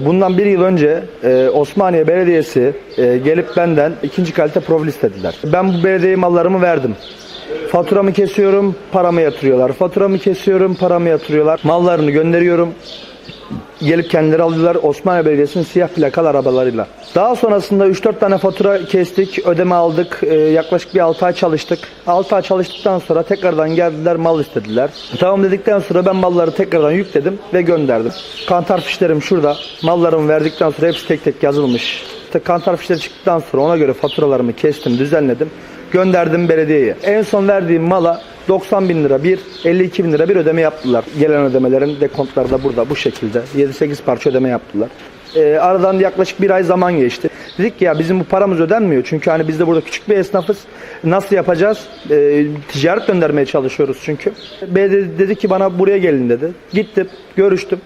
Bundan bir yıl önce e, Osmaniye Belediyesi e, gelip benden ikinci kalite profil istediler. Ben bu belediyeye mallarımı verdim. Faturamı kesiyorum, paramı yatırıyorlar. Faturamı kesiyorum, paramı yatırıyorlar. Mallarını gönderiyorum. Gelip kendileri alıyorlar Osmaniye Belediyesi'nin siyah plakalı arabalarıyla. Daha sonrasında 3-4 tane fatura kestik, ödeme aldık. Ee, yaklaşık bir 6 ay çalıştık. 6 ay çalıştıktan sonra tekrardan geldiler mal istediler. Tamam dedikten sonra ben malları tekrardan yükledim ve gönderdim. Kantar fişlerim şurada. Mallarımı verdikten sonra hepsi tek tek yazılmış. Kantar fişleri çıktıktan sonra ona göre faturalarımı kestim, düzenledim. Gönderdim belediyeye. En son verdiğim mala 90 bin lira bir, 52 bin lira bir ödeme yaptılar. Gelen ödemelerin dekontları da burada bu şekilde. 7-8 parça ödeme yaptılar. Ee, aradan yaklaşık bir ay zaman geçti. Dedik ki ya bizim bu paramız ödenmiyor. Çünkü hani biz de burada küçük bir esnafız. Nasıl yapacağız? Ee, ticaret göndermeye çalışıyoruz çünkü. Belediye dedi ki bana buraya gelin dedi. Gittim, görüştüm.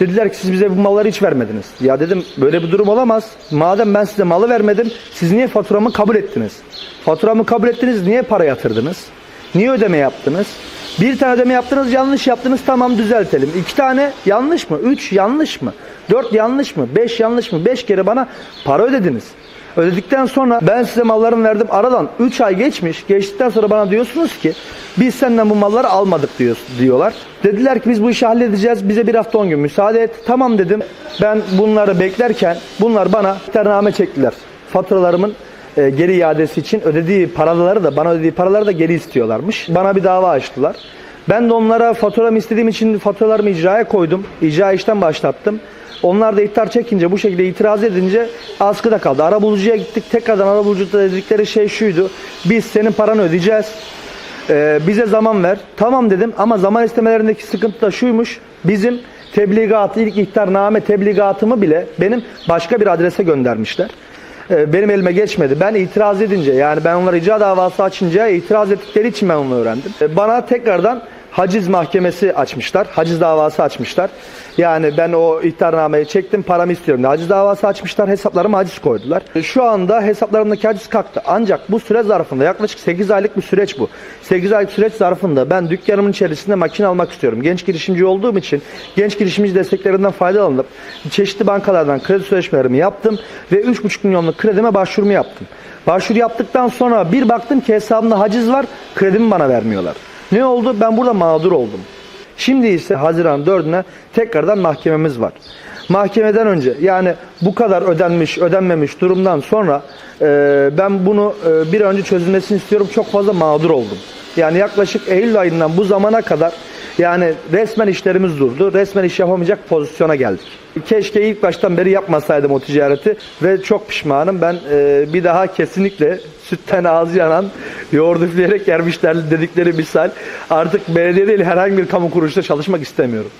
Dediler ki siz bize bu malları hiç vermediniz. Ya dedim böyle bir durum olamaz. Madem ben size malı vermedim, siz niye faturamı kabul ettiniz? Faturamı kabul ettiniz, niye para yatırdınız? Niye ödeme yaptınız? Bir tane ödeme yaptınız, yanlış yaptınız, tamam düzeltelim. İki tane yanlış mı? Üç yanlış mı? Dört yanlış mı? Beş yanlış mı? Beş kere bana para ödediniz. Ödedikten sonra ben size mallarımı verdim. Aradan 3 ay geçmiş. Geçtikten sonra bana diyorsunuz ki biz senden bu malları almadık diyor, diyorlar. Dediler ki biz bu işi halledeceğiz. Bize bir hafta 10 gün müsaade et. Tamam dedim. Ben bunları beklerken bunlar bana ihtarname çektiler. Faturalarımın e, geri iadesi için ödediği paraları da bana ödediği paraları da geri istiyorlarmış. Bana bir dava açtılar. Ben de onlara faturamı istediğim için faturalarımı icraya koydum. İcra işten başlattım. Onlar da ihtar çekince bu şekilde itiraz edince askıda kaldı. Arabulucuya gittik. Tekrardan arabulucuda dedikleri şey şuydu. Biz senin paranı ödeyeceğiz. Ee, bize zaman ver. Tamam dedim ama zaman istemelerindeki sıkıntı da şuymuş. Bizim tebligatı, ilk ihtarname tebligatımı bile benim başka bir adrese göndermişler. Ee, benim elime geçmedi. Ben itiraz edince yani ben onlara icra davası açınca itiraz ettikleri için ben onu öğrendim. Ee, bana tekrardan haciz mahkemesi açmışlar. Haciz davası açmışlar. Yani ben o ihtarnameyi çektim paramı istiyorum. Haciz davası açmışlar. Hesaplarıma haciz koydular. Şu anda hesaplarımdaki haciz kalktı. Ancak bu süre zarfında yaklaşık 8 aylık bir süreç bu. 8 aylık süreç zarfında ben dükkanımın içerisinde makine almak istiyorum. Genç girişimci olduğum için genç girişimci desteklerinden faydalanıp çeşitli bankalardan kredi sözleşmelerimi yaptım ve 3,5 milyonluk kredime başvurumu yaptım. Başvuru yaptıktan sonra bir baktım ki hesabımda haciz var, kredimi bana vermiyorlar. Ne oldu? Ben burada mağdur oldum. Şimdi ise Haziran 4'üne tekrardan mahkememiz var. Mahkemeden önce yani bu kadar ödenmiş ödenmemiş durumdan sonra e, ben bunu e, bir önce çözülmesini istiyorum. Çok fazla mağdur oldum. Yani yaklaşık Eylül ayından bu zamana kadar yani resmen işlerimiz durdu. Resmen iş yapamayacak pozisyona geldik. Keşke ilk baştan beri yapmasaydım o ticareti ve çok pişmanım. Ben e, bir daha kesinlikle sütten ağzı yanan yoğurdu üfleyerek yermişler dedikleri misal artık belediye değil herhangi bir kamu kuruluşta çalışmak istemiyorum.